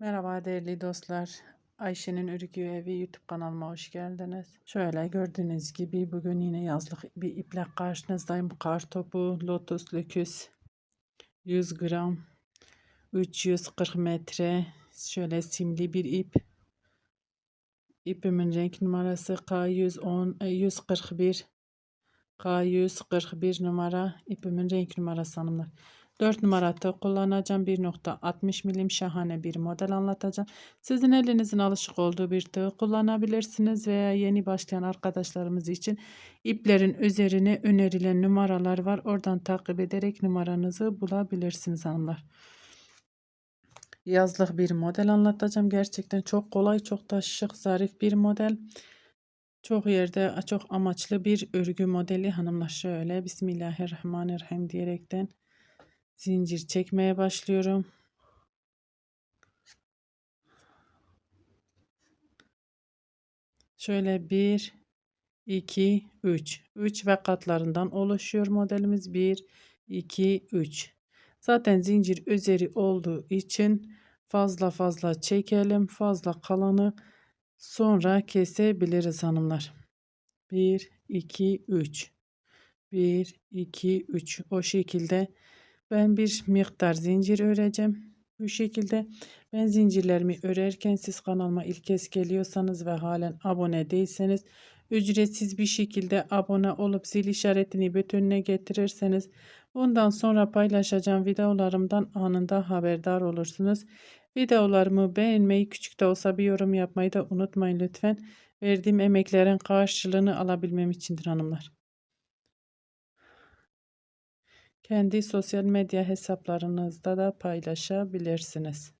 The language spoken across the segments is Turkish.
Merhaba değerli dostlar. Ayşe'nin Örgü Evi YouTube kanalıma hoş geldiniz. Şöyle gördüğünüz gibi bugün yine yazlık bir iple karşınızdayım. Kar topu, lotus löküs 100 gram 340 metre şöyle simli bir ip. İpimin renk numarası K110 e, 141 K141 numara ipimin renk numarası hanımlar. 4 numara tığ kullanacağım. 1.60 milim şahane bir model anlatacağım. Sizin elinizin alışık olduğu bir tığ kullanabilirsiniz veya yeni başlayan arkadaşlarımız için iplerin üzerine önerilen numaralar var. Oradan takip ederek numaranızı bulabilirsiniz hanımlar. Yazlık bir model anlatacağım. Gerçekten çok kolay, çok da şık, zarif bir model. Çok yerde çok amaçlı bir örgü modeli hanımlar. Şöyle Bismillahirrahmanirrahim diyerekten zincir çekmeye başlıyorum. Şöyle 1 2 3 3 ve katlarından oluşuyor modelimiz. 1 2 3 zaten zincir üzeri olduğu için fazla fazla çekelim. Fazla kalanı sonra kesebiliriz hanımlar. 1 2 3 1 2 3 o şekilde ben bir miktar zincir öreceğim. Bu şekilde ben zincirlerimi örerken siz kanalıma ilk kez geliyorsanız ve halen abone değilseniz ücretsiz bir şekilde abone olup zil işaretini bütününe getirirseniz bundan sonra paylaşacağım videolarımdan anında haberdar olursunuz. Videolarımı beğenmeyi küçük de olsa bir yorum yapmayı da unutmayın lütfen. Verdiğim emeklerin karşılığını alabilmem içindir hanımlar. Kendi sosyal medya hesaplarınızda da paylaşabilirsiniz.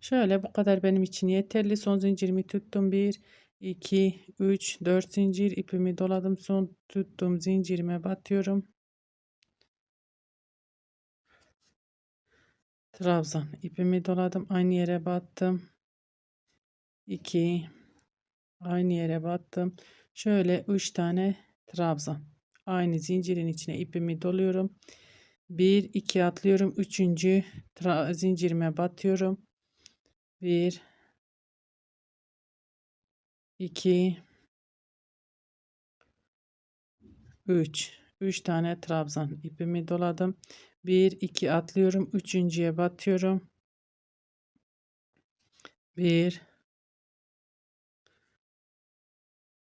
Şöyle bu kadar benim için yeterli. Son zincirimi tuttum. 1, 2, 3, 4 zincir ipimi doladım. Son tuttuğum zincirime batıyorum. Trabzan ipimi doladım. Aynı yere battım. 2 aynı yere battım. Şöyle 3 tane trabzan. Aynı zincirin içine ipimi doluyorum. 1 2 atlıyorum. 3. zincirime batıyorum. 1 2 3 3 tane trabzan ipimi doladım. 1 2 atlıyorum. Üçüncüye batıyorum. 1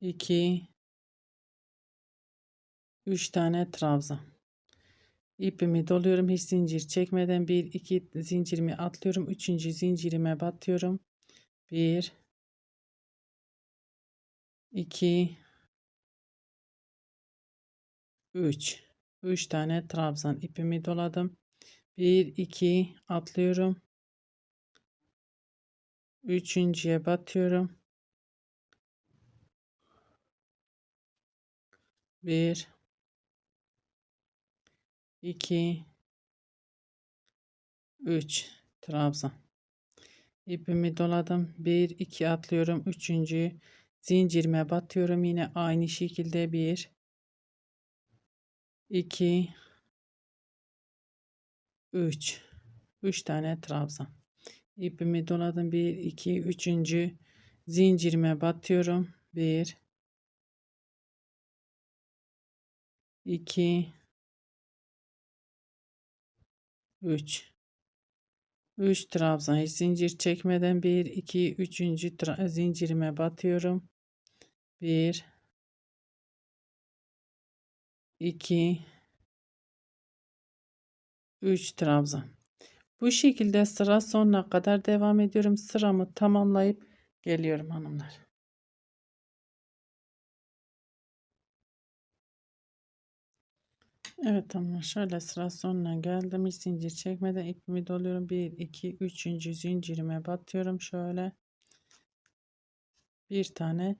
2 3 tane trabzan. İpimi doluyorum hiç zincir çekmeden 1 2 zincirimi atlıyorum. 3. zincirime batıyorum. 1 2 3 3 tane trabzan ipimi doladım. 1 2 atlıyorum. Üçüncüye batıyorum. 1 2 3 trabzan ipimi doladım. 1 2 atlıyorum. 3. zincirime batıyorum yine. Aynı şekilde 1 2 3 3 tane trabzan ipimi doladım. 1 2 3. zincirime batıyorum. 1 2 3 3 trabzan hiç zincir çekmeden 1 2 3. zincirime batıyorum. 1 2 3 trabzan bu şekilde sıra sonuna kadar devam ediyorum. Sıramı tamamlayıp geliyorum hanımlar Evet şöyle sıra sonuna geldim. Hiç zincir çekmeden ipimi doluyorum. 1 2 3. zincirime batıyorum şöyle. Bir tane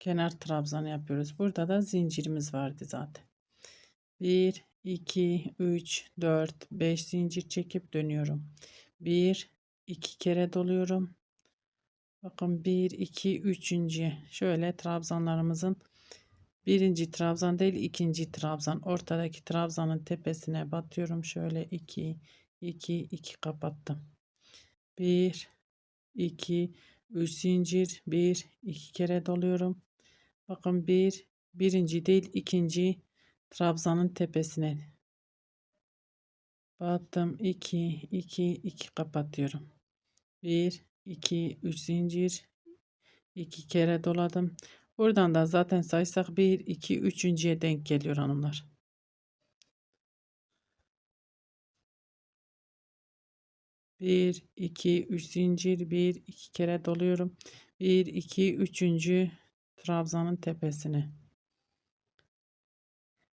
kenar trabzan yapıyoruz. Burada da zincirimiz vardı zaten. 1 2 3 4 5 zincir çekip dönüyorum. 1 2 kere doluyorum. Bakın 1 2 3. şöyle trabzanlarımızın Birinci trabzan değil ikinci trabzan. Ortadaki trabzanın tepesine batıyorum. Şöyle 2, 2 2 kapattım. 1 2 3 zincir 1 2 kere doluyorum. Bakın bir birinci değil ikinci trabzanın tepesine battım 2 2 2 kapatıyorum. 1 2 3 zincir 2 kere doladım. Buradan da zaten saysak 1 2 üçüncüye denk geliyor hanımlar. Bir, iki, üç zincir, bir, iki kere doluyorum. Bir, iki, üçüncü trabzanın tepesine.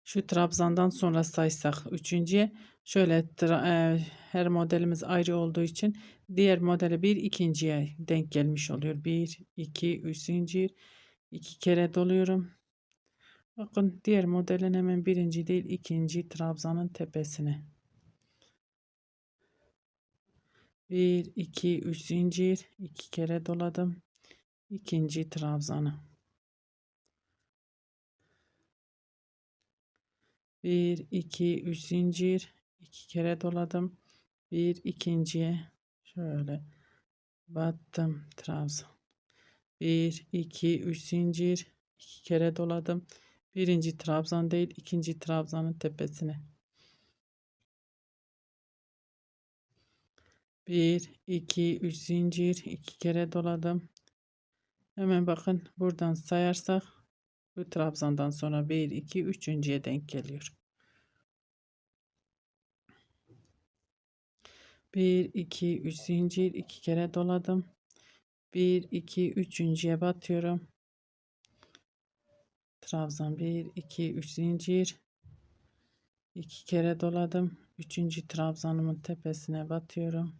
Şu trabzandan sonra saysak üçüncüye şöyle e, her modelimiz ayrı olduğu için diğer modele bir ikinciye denk gelmiş oluyor. Bir, iki, üç zincir, iki kere doluyorum. Bakın diğer modelin hemen birinci değil ikinci trabzanın tepesine. 1 2 3 zincir 2 kere doladım. ikinci trabzanı. 1 2 3 zincir 2 kere doladım. Bir ikinciye şöyle battım trabzan. 1 2 3 zincir 2 kere doladım. Birinci trabzan değil ikinci trabzanın tepesine. 1 2 3 zincir 2 kere doladım. Hemen bakın buradan sayarsak bu trabzandan sonra 1 2 üçüncüye denk geliyor. 1 2 3 zincir 2 kere doladım. 1 2 üçüncüye batıyorum. Trabzan 1 2 3 zincir 2 kere doladım. Üçüncü trabzanımın tepesine batıyorum.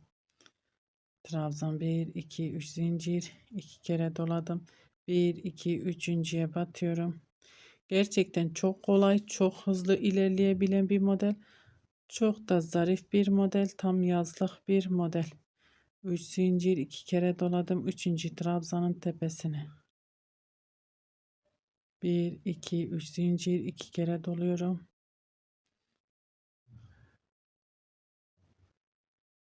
Trabzan 1 2 3 zincir 2 kere doladım. 1 2 üçüncüye batıyorum. Gerçekten çok kolay, çok hızlı ilerleyebilen bir model. Çok da zarif bir model, tam yazlık bir model. 3 zincir 2 kere doladım 3. trabzanın tepesine. 1 2 3 zincir 2 kere doluyorum.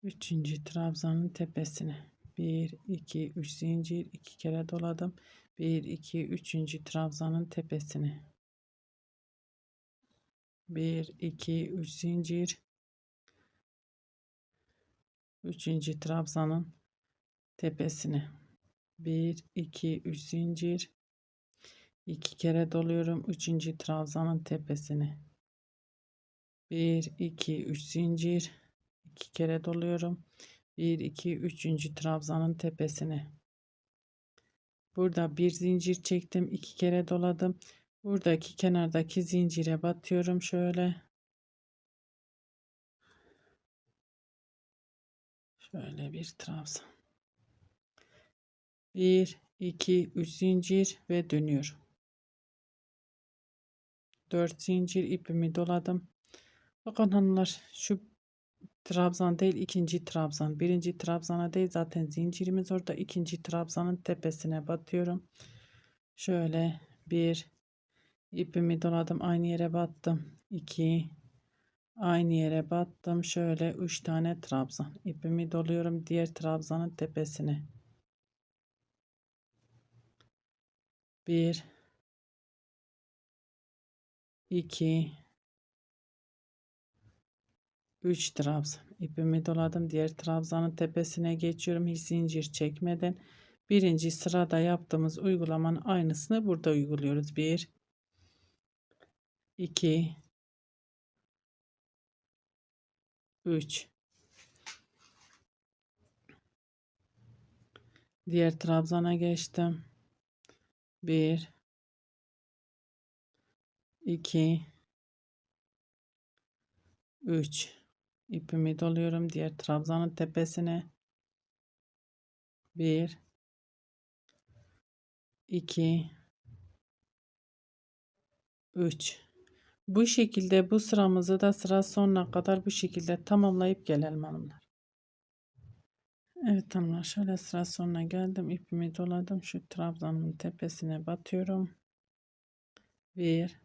Üçüncü trabzanın tepesine. 1 2 3 zincir 2 kere doladım. 1 2 üçüncü trabzanın tepesine. 1 2 3 zincir üçüncü trabzanın tepesine. 1 2 3 zincir 2 kere doluyorum üçüncü trabzanın tepesine. 1 2 3 zincir 2 kere doluyorum. 1 2 3. trabzanın tepesine. Burada bir zincir çektim. 2 kere doladım. Buradaki kenardaki zincire batıyorum şöyle. Şöyle bir trabzan. 1 2 3 zincir ve dönüyorum. 4 zincir ipimi doladım. Bakın hanımlar şu Trabzan değil ikinci Trabzan. Birinci Trabzan'a değil zaten zincirimiz orada. ikinci Trabzan'ın tepesine batıyorum. Şöyle bir ipimi doladım. Aynı yere battım. 2 aynı yere battım. Şöyle üç tane Trabzan. ipimi doluyorum diğer Trabzan'ın tepesine. Bir 2 3 trabzan ipimi doladım diğer trabzanın tepesine geçiyorum hiç zincir çekmeden birinci sırada yaptığımız uygulamanın aynısını burada uyguluyoruz 1 2 3 diğer trabzana geçtim. 1 2 3 ipimi doluyorum diğer trabzanın tepesine. 1 2 3 bu şekilde bu sıramızı da sıra sonuna kadar bu şekilde tamamlayıp gelelim hanımlar. Evet hanımlar şöyle sıra sonuna geldim. ipimi doladım. Şu trabzanın tepesine batıyorum. 1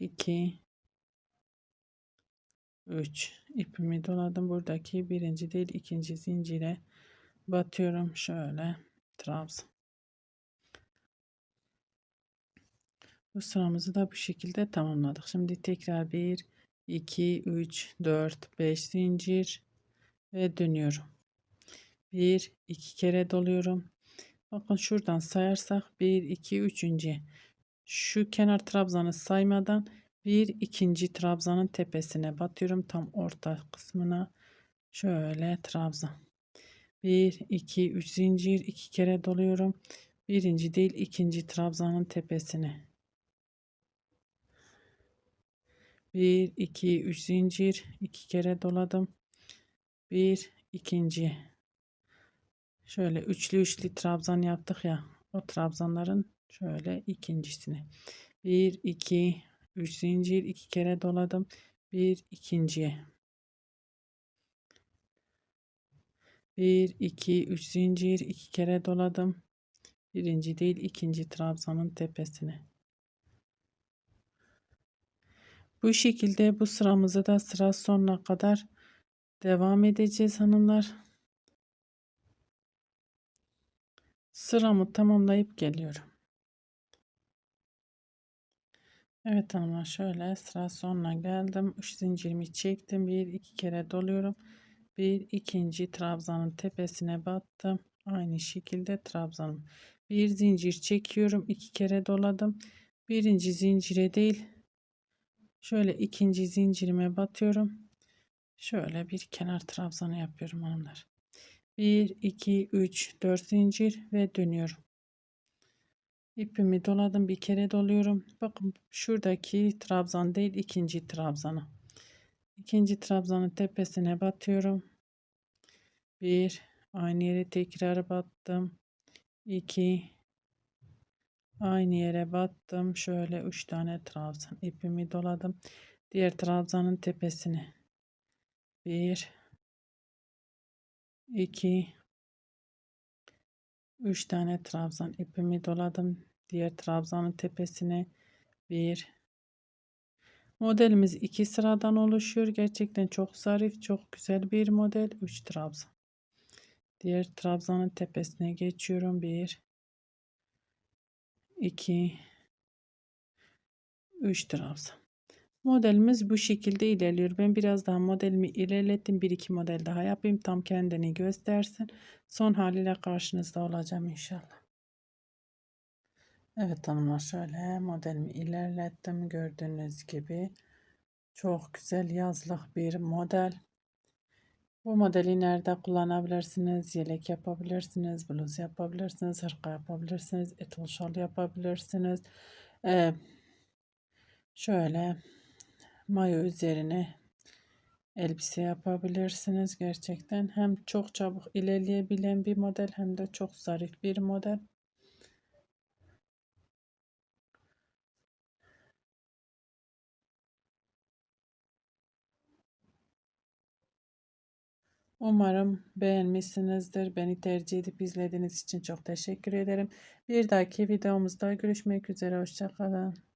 2 3 ipimi doladım buradaki birinci değil ikinci zincire batıyorum şöyle trabzan bu sıramızı da bu şekilde tamamladık. Şimdi tekrar 1 2 3 4 5 zincir ve dönüyorum. 1 2 kere doluyorum. Bakın şuradan sayarsak 1 2 3. şu kenar trabzanı saymadan bir ikinci trabzanın tepesine batıyorum. Tam orta kısmına. Şöyle trabzan. 1 2 3 zincir iki kere doluyorum. Birinci değil ikinci trabzanın tepesine 1 2 3 zincir. İki kere doladım. Bir ikinci. Şöyle üçlü üçlü trabzan yaptık ya o trabzanların şöyle ikincisini. 1 2 3 zincir. İki kere doladım. Bir ikinciye. 1 2 3 zincir. İki kere doladım. Birinci değil ikinci trabzanın tepesine bu şekilde bu sıramızı da sıra sonuna kadar devam edeceğiz hanımlar sıramı tamamlayıp geliyorum Evet hanımlar şöyle sıra sonuna geldim. 3 zincirimi çektim. Bir iki kere doluyorum. Bir ikinci trabzanın tepesine battım. Aynı şekilde trabzanım. Bir zincir çekiyorum. iki kere doladım. Birinci zincire değil. Şöyle ikinci zincirime batıyorum. Şöyle bir kenar trabzanı yapıyorum hanımlar. 1 2 3 4 zincir ve dönüyorum. İpimi doladım bir kere doluyorum. Bakın şuradaki trabzan değil ikinci trabzanı. İkinci trabzanın tepesine batıyorum. Bir aynı yere tekrar battım. 2 aynı yere battım. Şöyle üç tane trabzan ipimi doladım. Diğer trabzanın tepesine bir 2 3 tane trabzan ipimi doladım. Diğer trabzanın tepesine bir. Modelimiz iki sıradan oluşuyor. Gerçekten çok zarif çok güzel bir model. 3 trabzan. Diğer trabzanın tepesine geçiyorum. Bir 2 3 trabzan modelimiz bu şekilde ilerliyor. Ben biraz daha modelimi ilerlettim. Bir iki model daha yapayım. Tam kendini göstersin. Son haliyle karşınızda olacağım inşallah. Evet hanımlar şöyle modelimi ilerlettim. Gördüğünüz gibi çok güzel yazlık bir model. Bu modeli nerede kullanabilirsiniz? Yelek yapabilirsiniz, bluz yapabilirsiniz, hırka yapabilirsiniz, etol şal yapabilirsiniz. Ee, şöyle mayo üzerine elbise yapabilirsiniz. Gerçekten hem çok çabuk ilerleyebilen bir model hem de çok zarif bir model. Umarım beğenmişsinizdir. Beni tercih edip izlediğiniz için çok teşekkür ederim. Bir dahaki videomuzda görüşmek üzere. Hoşçakalın.